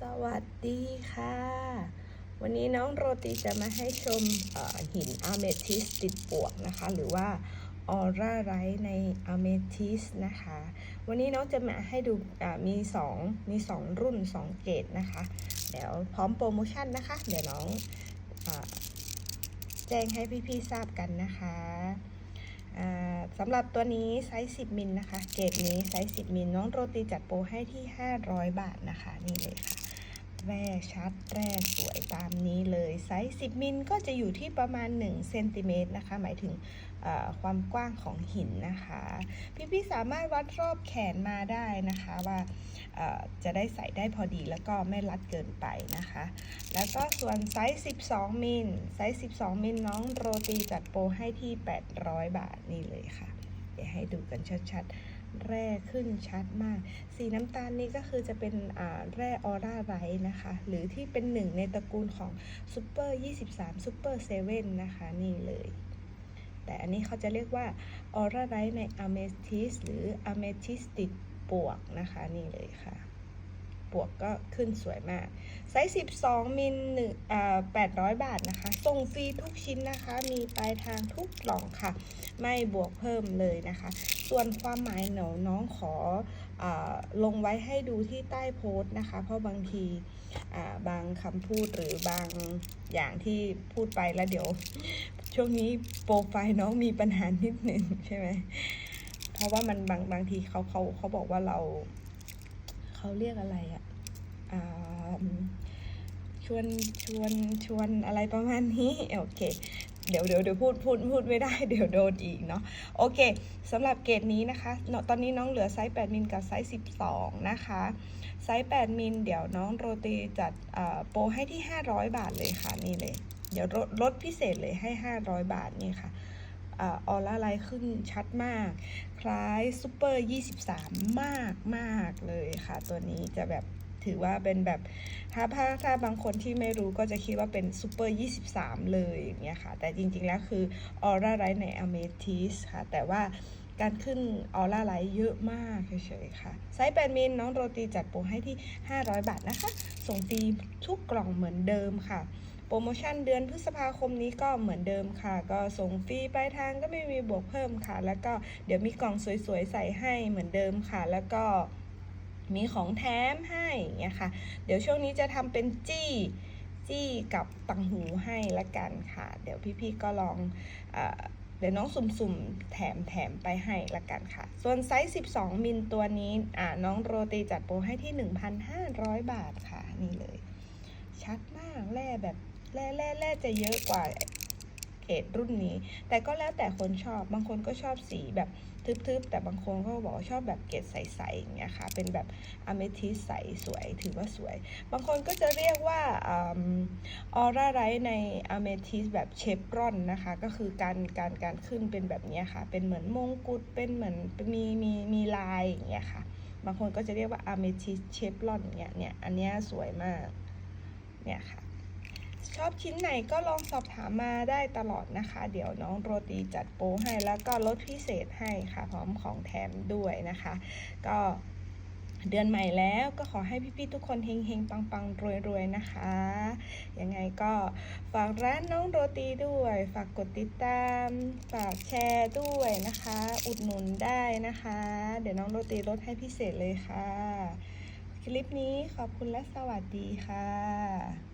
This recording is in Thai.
สวัสดีค่ะ วันนี้น้องโรตีจะมาให้ชมหินอะเมทิสติดปวกนะคะ หรือว่าออร่าไรในอะเมทิสนะคะ วันนี้น้องจะมาให้ดูอ่ามี2มี2 รุ่น 2 เกรดนะคะ เดี๋ยวพร้อมโปรโมชั่นนะคะ เดี๋ยวน้องอแจ้งให้พี่ๆทราบกันนะคะ สำหรับตัวนี้ไซส์ 10 มิลนะคะ เกรดนี้ไซส์ 10 มิลน้องโรตีจัดโปรให้ที่ 500 บาทนะคะ นี่เลยค่ะ แร่ชัดแร่สวยตามนี้เลยไซส์ 10 มิลก็จะอยู่ที่ประมาณ1เซนติเมตรนะคะ หมายถึงความกว้างของหินนะคะ พี่ๆสามารถวัดรอบแขนมาได้นะคะว่าจะได้ใส่ได้พอดีแล้วก็ไม่รัดเกินไปนะคะ แล้วก็ส่วนไซส์ 12 มิลไซส์ 12 มิลน้องโรตีจัดโปรให้ที่ 800 บาทนี่เลยค่ะ เดี๋ยวให้ดูกันชัดๆ แร่ขึ้นชัดมาก สีน้ำตาลนี้ก็คือจะเป็นอ่าแร่ออร่าไรท์นะคะ หรือที่เป็นหนึ่งในตระกูลของซูเปอร์23ซูเปอร์เซเว่นนะคะ นี่เลย แต่อันนี้เขาจะเรียกว่าออร่าไรท์ในอะเมทิสหรืออะเมทิสติดปวกนะคะ นี่เลยค่ะ ปวกก็ขึ้นสวยมาก ไซส์ 12 มิลหนึ่งอ่า800 บาทนะคะ ส่งฟรีทุกชิ้นนะคะ มีปลายทางทุกกล่องค่ะ ไม่บวกเพิ่มเลยนะคะ ส่วนความหมายหนูน้องขออลงไว้ให้ดูที่ใต้โพสต์นะคะ เพราะบางทีบางคำพูดหรือบางอย่างที่พูดไปแล้วเดี๋ยว ช่วงนี้โปรไฟล์น้องมีปัญหานิดหนึ่งใช่ไหมเพราะว่ามันบางบางทีเขาเขาเขาบอกว่าเรา เขาเรียกอะไรอะ ชวนชวนชวนอะไรประมาณนี้โอเคเดี๋ยวเดี๋ยวเดี๋ยวพูดพูดพูดไม่ได้เดี๋ยวโดนอีกเนาะโอเคสำหรับเกรดนี้นะคะตอนนี้น้องเหลือไซส์ 8มิลกับไซส์ 12 นะคะไซส์ 8มิลเดี๋ยวน้องโรตีจัดโปรให้ที่ 500 บาทเลยค่ะนี่เลย เดี๋ยวลดลดพิเศษเลยให้ 500 บาทนี่ค่ะออร่าไลท์ขึ้นชัดมาก คล้ายซูเปอร์ 23 มากมากเลยค่ะ ตัวนี้จะแบบ ถือว่าเป็นแบบถ้าถ้าถ้าบางคนที่ไม่รู้ก็จะคิดว่าเป็นซูเปอร์ 23 เลยอย่างเงี้ยค่ะ แต่จริงๆ แล้วคือออร่าไลท์ในอเมทิสค่ะ แต่ว่าการขึ้นออร่าไลท์เยอะมากเฉยๆค่ะ ไซส์8มิลน้องโรตีจัดโปรให้ที่ 500 บาทนะคะ ส่งฟรีทุกกล่องเหมือนเดิมค่ะ โปรโมชั่นเดือนพฤษภาคมนี้ก็เหมือนเดิมค่ะ ก็ส่งฟรีปลายทางก็ไม่มีบวกเพิ่มค่ะ แล้วก็เดี๋ยวมีกล่องสวยๆใส่ให้เหมือนเดิมค่ะ แล้วก็ มีของแถมให้อย่างเงี้ยค่ะ เดี๋ยวช่วงนี้จะทำเป็นจี้จี้กับตังหูให้ละกันค่ะ เดี๋ยวพี่ๆก็ลองเอเดี๋ยวน้องสุ่มๆ แถมแถมไปให้ละกันค่ะ ส่วนไซส์ 12 มิลตัวนี้น้องโรตีจัดโปรให้ที่ 1,500 บาทค่ะ นี่เลย ชัดมากแร่แบบแร่แร่แร่จะเยอะกว่า เกรดรุ่นนี้ แต่ก็แล้วแต่คนชอบ บางคนก็ชอบสีแบบทึบๆ แต่บางคนก็บอกว่าชอบแบบเกรดใสๆอย่างเงี้ยค่ะ เป็นแบบอะเมทิสใสสวย ถือว่าสวย บางคนก็จะเรียกว่าออร่าไรในอะเมทิสแบบเชฟรอนนะคะ ก็คือการการการขึ้นเป็นแบบนี้ค่ะ เป็นเหมือนมงกุฎ เป็นเหมือนมีมีมีลายอย่างเงี้ยค่ะ บางคนก็จะเรียกว่าอะเมทิสเชฟรอนเนี่ยเนี่ย อันเนี้ยสวยมาก เนี่ยค่ะ ชอบชิ้นไหนก็ลองสอบถามมาได้ตลอดนะคะ เดี๋ยวน้องโรตีจัดโปรให้แล้วก็ลดพิเศษให้ค่ะ พร้อมของแถมด้วยนะคะ ก็เดือนใหม่แล้วก็ขอให้พี่ๆทุกคนเฮงๆ ปังๆ รวยๆ นะคะ ยังไงก็ฝากร้านน้องโรตีด้วย ฝากกดติดตาม ฝากแชร์ด้วยนะคะ อุดหนุนได้นะคะ เดี๋ยวน้องโรตีลดให้พิเศษเลยค่ะ คลิปนี้ขอบคุณและสวัสดีค่ะ